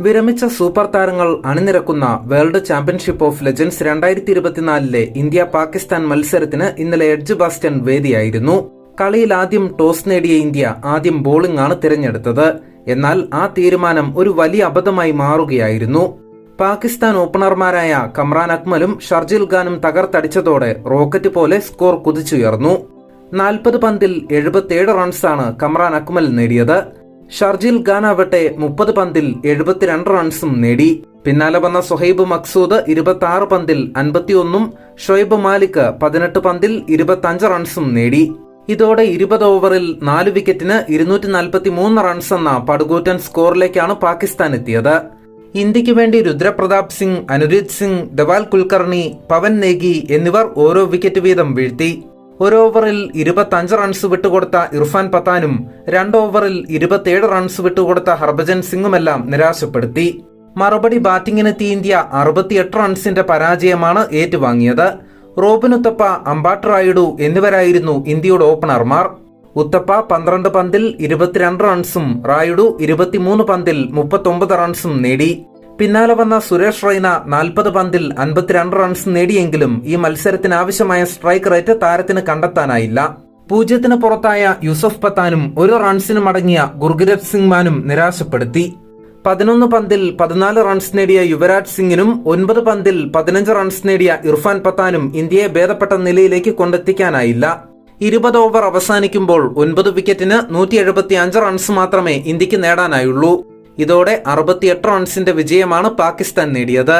വിരമിച്ച സൂപ്പർ താരങ്ങൾ അണിനിരക്കുന്ന വേൾഡ് ചാമ്പ്യൻഷിപ്പ് ഓഫ് ലെജൻഡ്സ് രണ്ടായിരത്തി ഇരുപത്തിനാലിലെ ഇന്ത്യ പാകിസ്ഥാൻ മത്സരത്തിന് ഇന്നലെ എഡ്ജ് ബാസ്റ്റൺ വേദിയായിരുന്നു. കളിയിൽ ആദ്യം ടോസ് നേടിയ ഇന്ത്യ ആദ്യം ബോളിംഗ് ആണ് തിരഞ്ഞെടുത്തത്. എന്നാൽ ആ തീരുമാനം ഒരു വലിയ അബദ്ധമായി മാറുകയായിരുന്നു. പാകിസ്ഥാൻ ഓപ്പണർമാരായ കമ്രാൻ അക്മലും ഷർജിൽ ഖാനും തകർത്തടിച്ചതോടെ റോക്കറ്റ് പോലെ സ്കോർ കുതിച്ചുയർന്നു. നാൽപ്പത് പന്തിൽ എഴുപത്തിയേഴ് റൺസാണ് കമ്രാൻ അക്മൽ നേടിയത്. ഷർജിൽ ഖാൻ ആവട്ടെ മുപ്പത് പന്തിൽ എഴുപത്തിരണ്ട് റൺസും നേടി. പിന്നാലെ വന്ന സുഹൈബ് മക്സൂദ് ഇരുപത്തി ആറ് പന്തിൽ അൻപത്തിയൊന്നും ഷൊയ്ബ് മാലിക് പതിനെട്ട് പന്തിൽ ഇരുപത്തഞ്ച് റൺസും നേടി. ഇതോടെ ഇരുപത് ഓവറിൽ നാല് വിക്കറ്റിന് ഇരുന്നൂറ്റി നാൽപ്പത്തി മൂന്ന് റൺസ് എന്ന പടുകൂറ്റൻ സ്കോറിലേക്കാണ് പാകിസ്ഥാൻ എത്തിയത്. ഇന്ത്യയ്ക്ക് വേണ്ടി രുദ്രപ്രതാപ് സിംഗ് അനുരീത് സിംഗ് ദവാൽ കുൽക്കർണി പവൻ നേഗി എന്നിവർ ഓരോ വിക്കറ്റ് വീതം വീഴ്ത്തി. ഒരു ഓവറിൽ ഇരുപത്തഞ്ച് റൺസ് വിട്ടുകൊടുത്ത ഇർഫാൻ പത്താനും രണ്ട് ഓവറിൽ ഇരുപത്തിയേഴ് റൺസ് വിട്ടുകൊടുത്ത ഹർഭജൻ സിംഗുമെല്ലാം നിരാശപ്പെടുത്തി. മറുപടി ബാറ്റിംഗിനെത്തിയ ഇന്ത്യ അറുപത്തിയെട്ട് റൺസിന്റെ പരാജയമാണ് ഏറ്റുവാങ്ങിയത്. റോബിൻ ഉത്തപ്പ റായിഡു എന്നിവരായിരുന്നു ഇന്ത്യയുടെ ഓപ്പണർമാർ ഉത്തപ്പ പന്ത്രണ്ട് പന്തിൽ ഇരുപത്തിരണ്ട് റൺസും റായിഡു ഇരുപത്തിമൂന്ന് പന്തിൽ മുപ്പത്തൊമ്പത് റൺസും നേടി. പിന്നാലെ വന്ന സുരേഷ് റൈന നാൽപ്പത് പന്തിൽ അൻപത്തിരണ്ട് റൺസ് നേടിയെങ്കിലും ഈ മത്സരത്തിന് ആവശ്യമായ സ്ട്രൈക്ക് റേറ്റ് താരത്തിന് കണ്ടെത്താനായില്ല. പൂജ്യത്തിന് പുറത്തായ യൂസഫ് പത്താനും ഒരു റൺസിന് മടങ്ങിയ ഗുർഗിരത് സിംഗ് മാനും നിരാശപ്പെടുത്തി. പതിനൊന്ന് പന്തിൽ പതിനാല് റൺസ് നേടിയ യുവരാജ് സിംഗിനും ഒൻപത് പന്തിൽ പതിനഞ്ച് റൺസ് നേടിയ ഇർഫാൻ പത്താനും ഇന്ത്യയെ ഭേദപ്പെട്ട നിലയിലേക്ക് കൊണ്ടെത്തിക്കാനായില്ല. ഇരുപത് ഓവർ അവസാനിക്കുമ്പോൾ ഒൻപത് വിക്കറ്റിന് നൂറ്റി റൺസ് മാത്രമേ ഇന്ത്യയ്ക്ക് നേടാനായുള്ളൂ. ഇതോടെ അറുപത്തിയെട്ട് റൺസിന്റെ വിജയമാണ് പാകിസ്ഥാൻ നേടിയത്.